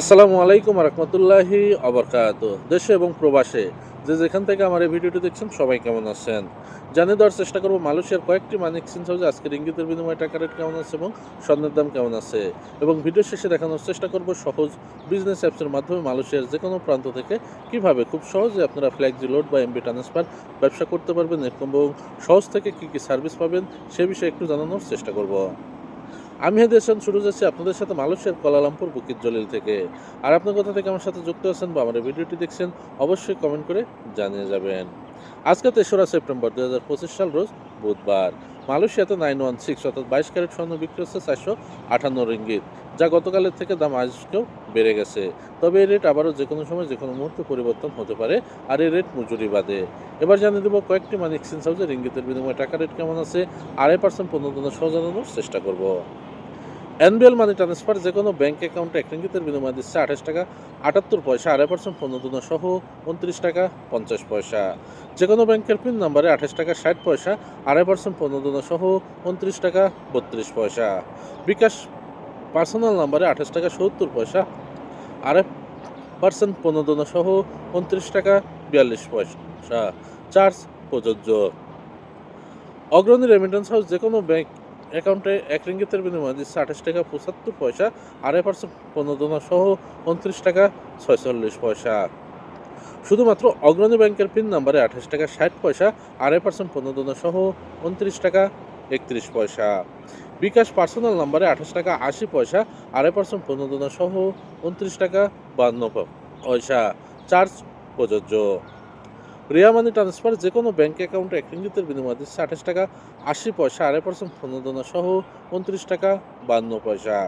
আসসালামু আলাইকুম রহমতুল্লাহি অবরকাত দেশে এবং প্রবাসে যে যেখান থেকে আমার এই ভিডিওটি দেখছেন, সবাই কেমন আছেন? জানিয়ে দেওয়ার চেষ্টা করব, মালয়েশিয়ার কয়েকটি মানি এক্সচেঞ্জ হাউসে আজকের ইঙ্গিতের বিনিময়ে টাকা রেট কেমন আছে এবং স্বর্ণের দাম কেমন আছে? এবং ভিডিও শেষে দেখানোর চেষ্টা করব, সহজ বিজনেস অ্যাপসের মাধ্যমে মালয়েশিয়ার যে কোনো প্রান্ত থেকে কীভাবে খুব সহজে আপনারা ফ্ল্যাগজি লোড বা এমবি ট্রান্সফার ব্যবসা করতে পারবেন এবং সহজ থেকে কী কী সার্ভিস পাবেন, সে বিষয়ে একটু জানানোর চেষ্টা করব। আমি হেদেশন শুরু যাচ্ছি আপনাদের সাথে মালয়েশিয়ার কোলালামপুর বুকিত জলিল থেকে। আর আপনার কোথা থেকে আমার সাথে যুক্ত আছেন বা আমার ভিডিওটি দেখছেন, অবশ্যই কমেন্ট করে জানিয়ে যাবেন। আজকে তেসরা সেপ্টেম্বর দু হাজার পঁচিশ সাল রোজ বুধবার। মালয়েশিয়াতে নাইন ওয়ান সিক্স অর্থাৎ বাইশ ক্যারেট স্বর্ণ বিক্রি হচ্ছে চারশো আটান্ন রিঙ্গিত, যা গতকালের থেকে দাম আজকেও বেড়ে গেছে। তবে এই রেট আবারও যে কোনো সময় যে কোনো মুহূর্তে পরিবর্তন হতে পারে, আর এই রেট মজুরি বাদে। এবার জানিয়ে দেবো কয়েকটি মানি এক্সচেঞ্জ হাউসে রিঙ্গিতের বিনিময়ে টাকা রেট কেমন আছে আড়াই পার্সেন্ট পনেরো দিনের সহ জানানোর চেষ্টা করব। এনবিএল মানি ট্রান্সফার যে কোনো ব্যাঙ্ক অ্যাকাউন্টে এক রিঙ্গিতের বিনিময়ে দিচ্ছে আঠাশ টাকা, আটাত্তর পয়সা, আড়াই পার্সেন্ট পনেরো দিন সহ উনত্রিশ টাকা, পঞ্চাশ পয়সা। যে কোনো ব্যাংকের পিন নাম্বারে আঠাশ টাকা, ষাট পয়সা, আড়াই পার্সেন্ট পনেরো দিন সহ উনত্রিশ টাকা, বত্রিশ পয়সা। বিকাশ পার্সোনাল নাম্বারে আঠাশ টাকা, সত্তর পয়সা, আড়াই পার্সেন্ট পনেরো দিন সহ উনত্রিশ টাকা, বিয়াল্লিশ পয়সা। চার্জ প্রযোজ্য। অগ্রণী রেমিটেন্স হাউস যে কোনো ব্যাংক অ্যাকাউন্টে এক রিঙ্গিতের বিনিময়ে দিচ্ছে আঠাশ টাকা পঁচাত্তর পয়সা, আড়াই পার্সেন্ট পনেরো সহ উনত্রিশ টাকা ছয়চল্লিশ পয়সা। শুধুমাত্র অগ্রণী ব্যাংকের পিন নাম্বারে আঠাশ টাকা ষাট পয়সা, আড়াই পার্সেন্ট পনেরো সহ উনত্রিশ টাকা একত্রিশ পয়সা। বিকাশ পার্সোনাল নাম্বারে আঠাশ টাকা আশি পয়সা, আড়াই পার্সেন্ট পনেরো সহ উনত্রিশ টাকা বান্ন পয়সা। চার্জ প্রযোজ্য। রিয়া মানি ট্রান্সফার যে কোনো ব্যাঙ্ক অ্যাকাউন্টে এক রিঙ্গিতের বিনিময়ে দিচ্ছে আঠাশ টাকা, আশি পয়সা, আড়াই পার্সেন্ট প্রণোদনা সহ উনত্রিশ টাকা, বান্ন পয়সা।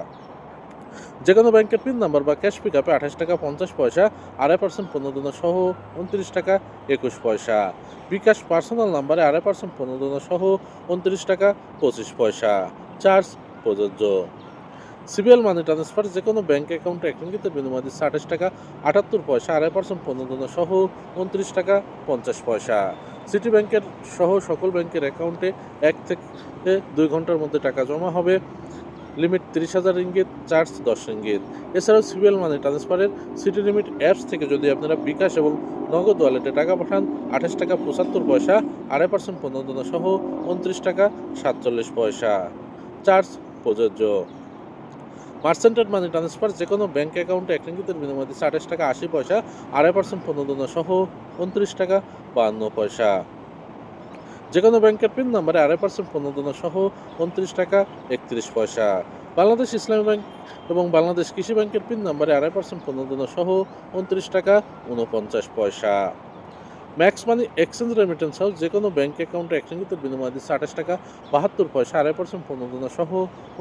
যে কোনো ব্যাংকের পিন নাম্বার বা ক্যাশ পিক আপে আঠাশ টাকা, পঞ্চাশ পয়সা, আড়াই পার্সেন্ট প্রণোদনা সহ উনত্রিশ টাকা, একুশ পয়সা। বিকাশ পার্সোনাল নাম্বারে আড়াই পার্সেন্ট প্রণোদনা সহ উনত্রিশ টাকা, পঁচিশ পয়সা। চার্জ প্রযোজ্য। সিবিএল মানি ট্রান্সফার যে কোনো ব্যাঙ্ক অ্যাকাউন্টে এক রিঙ্গিতের বিনিময়ে দিচ্ছে আঠাশ টাকা, আটাত্তর পয়সা আড়াই পার্সেন্ট প্রণোদনা সহ উনত্রিশ টাকা পঞ্চাশ পয়সা। সিটি ব্যাংকের সহ সকল ব্যাংকের অ্যাকাউন্টে এক থেকে দুই ঘণ্টার মধ্যে টাকা জমা হবে। লিমিট তিরিশ হাজার রিঙ্গিত, চার্জ দশ রিঙ্গিত। এছাড়াও সিবিএল মানি ট্রান্সফারের সিটি লিমিট অ্যাপস থেকে যদি আপনারা বিকাশ এবং নগদ ওয়ালেটে টাকা পাঠান, আঠাশ টাকা পঁচাত্তর পয়সা আড়াই পার্সেন্ট প্রণোদনা সহ উনত্রিশ টাকা সাতচল্লিশ পয়সা। চার্জ প্রযোজ্য। মার্সেন্টেড মানি ট্রান্সফার যে কোনো ব্যাঙ্ক অ্যাকাউন্টে এক রিঙ্গিতের বিনিময়ে দিচ্ছে আঠাশ টাকা আশি পয়সা, আড়াই পার্সেন্ট প্রণোদনা সহ উনত্রিশ টাকা বাহান্ন পয়সা। যে কোনো ব্যাংকের পিন নাম্বারে আড়াই পার্সেন্ট প্রণোদনা সহ উনত্রিশ টাকা একত্রিশ পয়সা। বাংলাদেশ ইসলামী ব্যাংক এবং বাংলাদেশ কৃষি ব্যাংকের পিন নাম্বারে আড়াই পার্সেন্ট প্রণোদনা সহ উনত্রিশ টাকা উনপঞ্চাশ পয়সা। Max Money Exchange remittance house যে কোনো ব্যাঙ্ক অ্যাকাউন্টে এক বিনিময় দিচ্ছে আঠাশ টাকা, বাহাত্তর পয়সা, আড়াই পার্সেন্ট প্রণোদনা সহ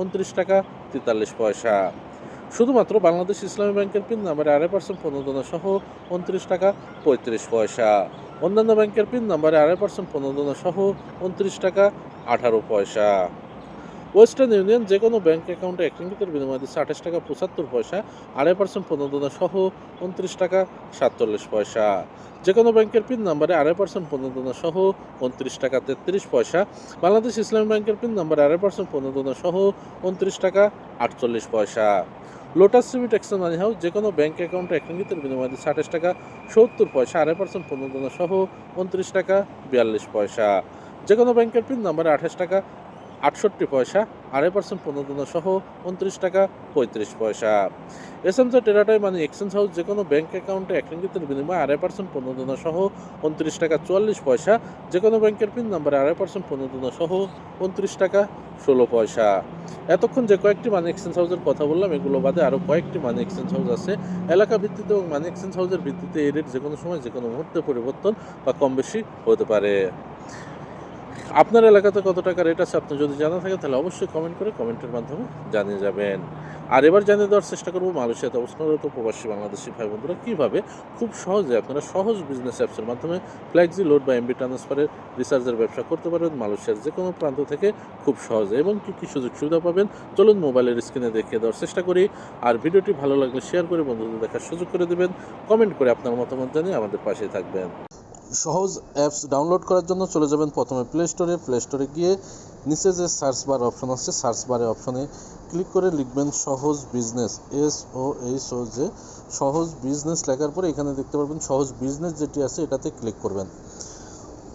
উনত্রিশ টাকা, তেতাল্লিশ পয়সা। শুধুমাত্র বাংলাদেশ ইসলামী ব্যাংকের পিন নাম্বারে আড়াই পার্সেন্ট প্রণোদনা সহ উনত্রিশ টাকা, পঁয়ত্রিশ পয়সা। অন্যান্য ব্যাংকের পিন নাম্বারে আড়াই পার্সেন্ট প্রণোদনা সহ উনত্রিশ টাকা, আঠারো পয়সা। ওয়েস্টার্ন ইউনিয়ন যে কোনো ব্যাংক অ্যাকাউন্টে এক রিঙ্গিতের বিনিময়ে দিচ্ছে আঠাশ টাকা পঁচাত্তর পয়সা, আড়াই পার্সেন্ট প্রণোদনা সহ উনত্রিশ টাকা সাতচল্লিশ পয়সা। যে কোনো ব্যাংকের পিন নাম্বারে আড়াই পার্সেন্ট প্রণোদনা সহ উনত্রিশ টাকা তেত্রিশ পয়সা। বাংলাদেশ ইসলামী ব্যাংকের পিন নাম্বারে আড়াই পার্সেন্ট প্রণোদনা সহ উনত্রিশ টাকা আটচল্লিশ পয়সা। Lotus Summit Exchange Money House যে কোনো ব্যাঙ্ক অ্যাকাউন্টে এক রিঙ্গিতের বিনিময়ে দিচ্ছে আঠাশ টাকা সত্তর পয়সা, আড়াই পার্সেন্ট প্রণোদনা সহ উনত্রিশ টাকা বিয়াল্লিশ পয়সা। যে কোনো ব্যাংকের পিন নাম্বারে আঠাশ টাকা আটষট্টি পয়সা, আড়াই পার্সেন্ট প্রণোদনা সহ উনত্রিশ টাকা পঁয়ত্রিশ পয়সা। এস এম টেরাটাই মানে এক্সচেঞ্জ হাউস যে কোনো ব্যাঙ্ক অ্যাকাউন্টে এক রিঙ্গিতের বিনিময়ে আড়াই পার্সেন্ট প্রণোদনা সহ উনত্রিশ টাকা চুয়াল্লিশ পয়সা যে কোনো ব্যাংকের পিন নাম্বারে আড়াই পার্সেন্ট প্রণোদনা সহ উনত্রিশ টাকা ষোলো পয়সা। এতক্ষণ যে কয়েকটি মানি এক্সচেঞ্জ হাউসের কথা বললাম, এগুলো বাদে আরও কয়েকটি মানি এক্সচেঞ্জ হাউস আছে। এলাকা ভিত্তিতে এবং মানি এক্সচেঞ্জ হাউসের ভিত্তিতে এই রেট যে কোনো সময় যে কোনো মুহূর্তে পরিবর্তন বা কম বেশি হতে পারে। আপনার এলাকাতে কত টাকা রেট আছে, আপনি যদি জানা থাকে তাহলে অবশ্যই কমেন্ট করে কমেন্টের মাধ্যমে জানিয়ে যাবেন। আর এবার জানিয়ে দেওয়ার চেষ্টা করব মালয়েশিয়াতে অবস্থানরত প্রবাসী বাংলাদেশি ভাই বন্ধুরা, কীভাবে খুব সহজে আপনারা সহজ বিজনেস অ্যাপসের মাধ্যমে ফ্ল্যাক্সি লোড বা এমবি ট্রান্সফারের রিচার্জের ব্যবসা করতে পারবেন মালয়েশিয়ার যে কোনো প্রান্ত থেকে খুব সহজে এবং কী কী সুযোগ সুবিধা পাবেন, চলুন মোবাইলের স্ক্রিনে দেখিয়ে দেওয়ার চেষ্টা করি। আর ভিডিওটি ভালো লাগলে শেয়ার করে বন্ধুদের দেখার সুযোগ করে দেবেন কমেন্ট করে আপনার মতামত জানিয়ে আমাদের পাশে থাকবেন। সহজ অ্যাপস ডাউনলোড করার জন্য চলে যাবেন প্রথমে প্লে স্টোরে প্লে স্টোরে গিয়ে নিচে যে সার্চ বার অপশন আছে সার্চ বারে অপশনে ক্লিক করে লিখবেন Sohoj business S O H O যে সহজ বিজনেস লেখার পরে এখানে দেখতে পারবেন সহজ বিজনেস যেটি আছে এটাতে ক্লিক করবেন।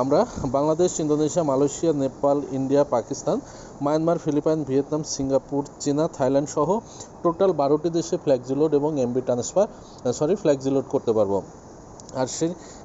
আমরা Bangladesh, Indonesia, Malaysia, Nepal, India, Pakistan, Myanmar, Philippines, Vietnam, Singapore, চীনা, থাইল্যান্ড সহ টোটাল বারোটি দেশে ফ্ল্যাগজিলোড এবং এমবি ট্রান্সফার সরি ফ্ল্যাগজিলোড করতে পারব। আর সেই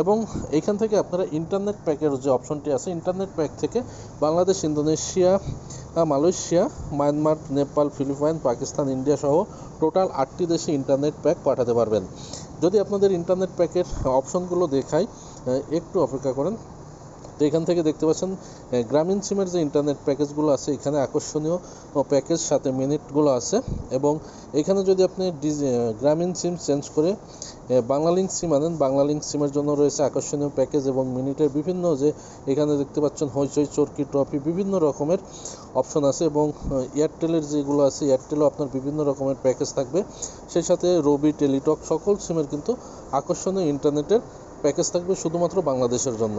এবং এইখান থেকে আপনারা ইন্টারনেট প্যাকের যে অপশনটি আছে ইন্টারনেট প্যাক থেকে Bangladesh, Indonesia Malaysia Myanmar Nepal Philippines Pakistan India সহ টোটাল আটটি দেশে ইন্টারনেট প্যাক পাঠাতে পারবেন। যদি আপনাদের ইন্টারনেট প্যাকের অপশনগুলো দেখাই একটু অপেক্ষা করেন, তো এখান থেকে দেখতে পাচ্ছেন গ্রামীণ সিমের যে ইন্টারনেট প্যাকেজগুলো আছে, এখানে আকর্ষণীয় প্যাকেজ সাথে মিনিটগুলো আছে এবং এখানে যদি আপনি ডিজি গ্রামীণ সিম চেঞ্জ করে বাংলালিংক সিম আনেন। বাংলালিংক সিমের জন্য রয়েছে আকর্ষণীয় প্যাকেজ এবং মিনিটের বিভিন্ন যে এখানে দেখতে পাচ্ছেন হইচই, চরকি, ট্রফি বিভিন্ন রকমের অপশন আছে এবং এয়ারটেলের যেগুলো আছে এয়ারটেলও আপনার বিভিন্ন রকমের প্যাকেজ থাকবে। সেই সাথে রবি টেলিটক সকল সিমের কিন্তু আকর্ষণীয় ইন্টারনেটের প্যাকেজ থাকবে শুধুমাত্র বাংলাদেশের জন্য।